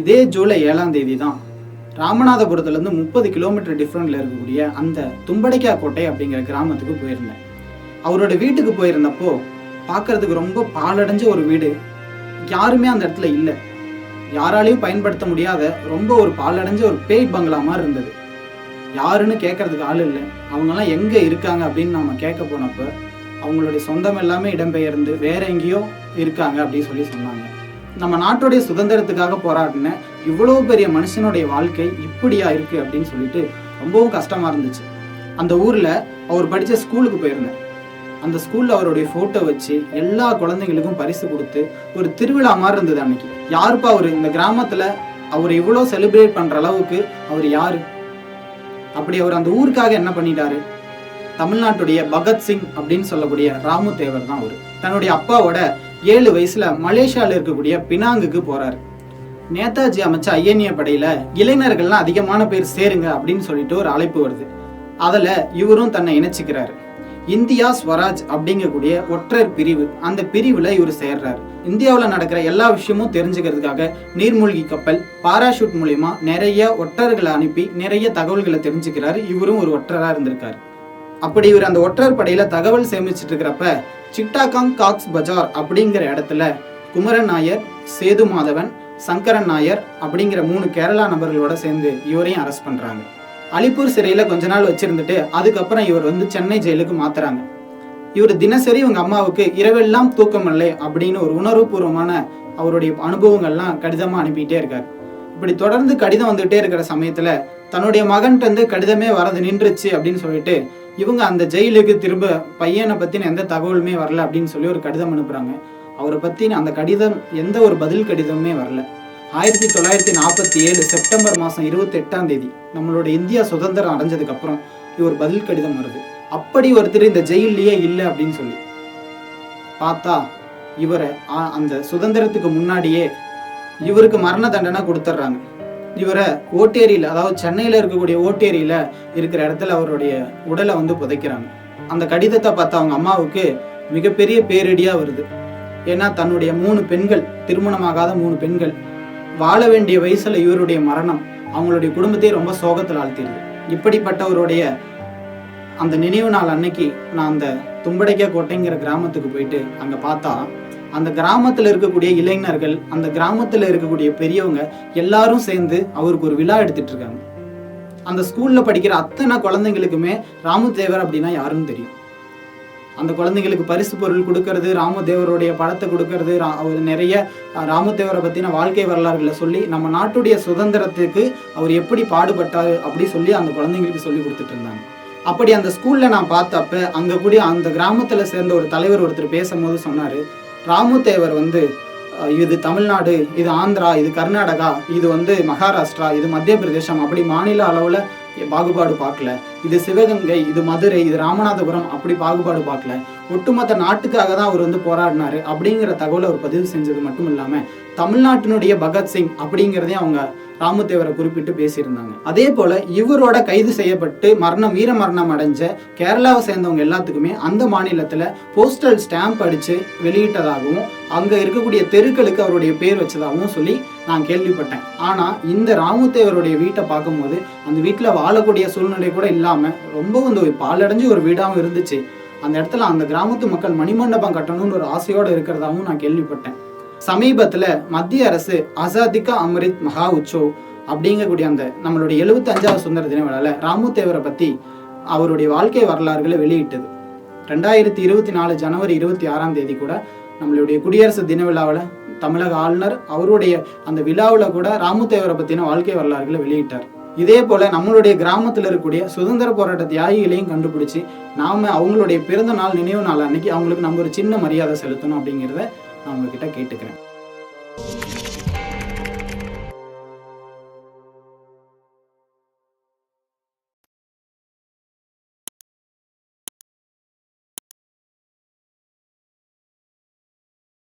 இதே ஜூலை ஏழாம் தேதி தான் ராமநாதபுரத்துலேருந்து முப்பது கிலோமீட்டர் டிஃப்ரெண்டில் இருக்கக்கூடிய அந்த தும்படைக்கா கோட்டை அப்படிங்கிற கிராமத்துக்கு போயிருந்தேன். அவரோட வீட்டுக்கு போயிருந்தப்போ பார்க்கறதுக்கு ரொம்ப பாலடைஞ்ச ஒரு வீடு. யாருமே அந்த இடத்துல இல்லை. யாராலையும் பயன்படுத்த முடியாத ரொம்ப ஒரு பாலடைஞ்ச ஒரு பேய் பங்களா மாதிரி இருந்தது. யாருன்னு கேட்கறதுக்கு ஆள் இல்லை. அவங்கெல்லாம் எங்கே இருக்காங்க அப்படின்னு நம்ம கேட்க போனப்போ அவங்களுடைய சொந்தம் எல்லாமே இடம்பெயர்ந்து வேற எங்கேயோ இருக்காங்க அப்படின்னு சொல்லி சொன்னாங்க. நம்ம நாட்டுடைய சுதந்திரத்துக்காக போராடின இவ்வளோ பெரிய மனுஷனுடைய வாழ்க்கை இப்படியா இருக்கு அப்படின்னு சொல்லிட்டு ரொம்பவும் கஷ்டமா இருந்துச்சு. அந்த ஊர்ல அவர் படித்த ஸ்கூலுக்கு போயிருந்தேன் அந்த ஸ்கூல்ல அவருடைய போட்டோ வச்சு எல்லா குழந்தைங்களுக்கும் பரிசு கொடுத்து ஒரு திருவிழா மாதிரி இருந்தது அன்னைக்கு. யாருப்பா அவர்? இந்த கிராமத்துல அவர் இவ்வளோ செலிப்ரேட் பண்ற அளவுக்கு அவர் யாரு? அப்படி அவர் அந்த ஊருக்காக என்ன பண்ணிட்டாரு? தமிழ்நாட்டுடைய பகத்சிங் அப்படின்னு சொல்லக்கூடிய ராமு தேவர் தான் அவர். தன்னுடைய அப்பாவோட ஏழு வயசுல மலேசியால இருக்கக்கூடிய பினாங்குக்கு போறாரு. நேதாஜி அமைச்ச ஐஎன்ஏ படையில இளைஞர்கள்லாம் அதிகமான பேர் சேருங்க அப்படின்னு சொல்லிட்டு ஒரு அழைப்பு வருது. அதுல இவரும் தன்னை இணைச்சிக்கிறாரு. இந்தியா ஸ்வராஜ் அப்படிங்கக்கூடிய ஒற்றர் பிரிவு அந்த பிரிவுல இவர் சேர்றாரு. இந்தியாவில் நடக்கிற எல்லா விஷயமும் தெரிஞ்சுக்கிறதுக்காக நீர்மூழ்கி கப்பல் பாராஷூட் மூலியமா நிறைய ஒற்றர்களை அனுப்பி நிறைய தகவல்களை தெரிஞ்சுக்கிறாரு. இவரும் ஒரு ஒற்றரா இருந்திருக்காரு. அப்படி இவர் அந்த ஒற்றர் படையில தகவல் சேமிச்சிட்டு இருக்கிறப்ப சிட்டாகாங் காக்ஸ் பஜார் அப்படிங்கிற இடத்துல குமரன் நாயர் சேது மாதவன் சங்கரன் நாயர் அப்படிங்கிற மூணு கேரளா நபர்களோட சேர்ந்து இவரையும் அரெஸ்ட் பண்றாங்க. அலிப்பூர் சிறையில கொஞ்ச நாள் வச்சிருந்துட்டு அதுக்கப்புறம் இவர் வந்து சென்னை ஜெயிலுக்கு மாத்துறாங்க. இவர் தினசரி இவங்க அம்மாவுக்கு இரவெல்லாம் தூக்கம் இல்லை அப்படின்னு ஒரு உணர்வுபூர்வமான அவருடைய அனுபவங்கள்லாம் கடிதமா அனுப்பிட்டே இருக்கார். இப்படி தொடர்ந்து கடிதம் வந்துகிட்டே இருக்கிற சமயத்துல தன்னுடைய மகன்கிட்ட வந்து கடிதமே வரது நின்றுச்சு அப்படின்னு சொல்லிட்டு இவங்க அந்த ஜெயிலுக்கு திரும்ப பையனை பத்தின எந்த தகவலுமே வரல அப்படின்னு சொல்லி ஒரு கடிதம் அனுப்புறாங்க. அவரை பத்தின அந்த கடிதம் எந்த ஒரு பதில் கடிதமுமே வரல. ஆயிரத்தி தொள்ளாயிரத்தி நாற்பத்தி ஏழு செப்டம்பர் மாதம் இருபத்தி எட்டாம் தேதி நம்மளோட இந்தியா சுதந்திரம் அடைஞ்சதுக்கு அப்புறம் இவர் பதில் கடிதம் வருது. அப்படி ஒருத்தர் இந்த ஜெயிலேயே இல்லை அப்படின்னு சொல்லி பார்த்தா இவரை ஆ- அந்த சுதந்திரத்துக்கு முன்னாடியே இவருக்கு மரண தண்டனை கொடுத்துட்றாங்க இவரை ஓட்டேரியில் அதாவது சென்னையில் இருக்கக்கூடிய ஓட்டேரியில் இருக்கிற இடத்துல அவருடைய உடலை வந்து புதைக்கிறாங்க. அந்த கடிதத்தை பார்த்த அவங்க அம்மாவுக்கு மிகப்பெரிய பேரிடியாக வருது. ஏன்னா தன்னுடைய மூணு பெண்கள் திருமணமாகாத மூணு பெண்கள் வாழ வேண்டிய வயசில் இவருடைய மரணம் அவங்களுடைய குடும்பத்தையே ரொம்ப சோகத்தில் ஆழ்த்திடுது. இப்படிப்பட்டவருடைய அந்த நினைவு நாள் அன்னைக்கு நான் அந்த தும்படைக்கா கோட்டைங்கிற கிராமத்துக்கு போயிட்டு அங்கே பார்த்தா அந்த கிராமத்தில் இருக்கக்கூடிய இளைஞர்கள் அந்த கிராமத்தில் இருக்கக்கூடிய பெரியவங்க எல்லாரும் சேர்ந்து அவருக்கு ஒரு விழா எடுத்துட்டு இருக்காங்க. அந்த ஸ்கூல்ல படிக்கிற அத்தனை குழந்தைங்களுக்குமே ராமதேவர் அப்படின்னா யாருன்னு தெரியும். அந்த குழந்தைங்களுக்கு பரிசு பொருள் கொடுக்கறது ராமதேவருடைய படத்தை கொடுக்கறது ரா- அவர் நிறைய ராமதேவரை பற்றின வாழ்க்கை வரலாறுகளை சொல்லி நம்ம நாட்டுடைய சுதந்திரத்துக்கு அவர் எப்படி பாடுபட்டார் அப்படி சொல்லி அந்த குழந்தைங்களுக்கு சொல்லி கொடுத்துட்டு இருந்தாங்க. அப்படி அந்த ஸ்கூலில் நான் பார்த்தப்ப அங்கே கூடிய அந்த கிராமத்தில் சேர்ந்த ஒரு தலைவர் ஒருத்தர் பேசும்போது சொன்னார் ராமுதேவர் வந்து அஹ், இது தமிழ்நாடு இது ஆந்திரா இது கர்நாடகா இது வந்து மகாராஷ்டிரா இது மத்திய பிரதேசம். அப்படி மாநில அளவுல பாகுபாடு பார்க்கல. இது சிவகங்கை இது மதுரை இது ராமநாதபுரம் அப்படி பாகுபாடு பார்க்கல. ஒட்டுமொத்த நாட்டுக்காக தான் அவர் வந்து போராடினாரு அப்படிங்கிற தகவலை அவர் பதிவு செஞ்சது மட்டும் இல்லாம தமிழ்நாட்டினுடைய பகத்சிங் அப்படிங்கிறதையும் அவங்க ராமதேவரை குறிப்பிட்டு பேசியிருந்தாங்க. அதே போல இவரோட கைது செய்யப்பட்டு மரணம் வீர மரணம் அடைஞ்ச கேரளாவை சேர்ந்தவங்க எல்லாத்துக்குமே அந்த மாநிலத்துல போஸ்டல் ஸ்டாம்ப் அடிச்சு வெளியிட்டதாகவும் அங்க இருக்கக்கூடிய தெருக்களுக்கு அவருடைய பேர் வச்சதாகவும் சொல்லி நான் கேள்விப்பட்டேன். ஆனா இந்த ராமுத்தேவருடைய வீட்டை பார்க்கும்போது அந்த வீட்டுல வாழக்கூடிய சூழ்நிலை கூட இல்லாம ரொம்ப வந்து பாலடைஞ்சு ஒரு வீடாகவும் இருந்துச்சு. அந்த இடத்துல அந்த கிராமத்து மக்கள் மணிமண்டபம் கட்டணும்னு ஒரு ஆசையோட இருக்கிறதாவும் நான் கேள்விப்பட்டேன். சமீபத்துல மத்திய அரசு அசாதிக்கா அம்ரித் மகா உற்சவ் அப்படிங்கக்கூடிய அந்த நம்மளுடைய எழுபத்தி அஞ்சாவது சுதந்திர தின விழால ராமுதேவரை பத்தி அவருடைய வாழ்க்கை வரலாறுகளை வெளியிட்டது. ரெண்டாயிரத்தி இருபத்தி நாலு ஜனவரி இருபத்தி ஆறாம் தேதி கூட நம்மளுடைய குடியரசு தின விழாவில் தமிழக ஆளுநர் அவருடைய அந்த விழாவில் கூட ராமுதேவரை பத்தின வாழ்க்கை வரலாறுகளை வெளியிட்டார். இதே போல நம்மளுடைய கிராமத்தில் இருக்கக்கூடிய சுதந்திர போராட்ட தியாகிகளையும் கண்டுபிடிச்சு நாம அவங்களுடைய பிறந்த நாள் நினைவு நாள் அன்னைக்கு அவங்களுக்கு நம்ம ஒரு சின்ன மரியாதை செலுத்தணும் அப்படிங்கிறத நான் உங்ககிட்ட கேட்டுக்கிறேன்.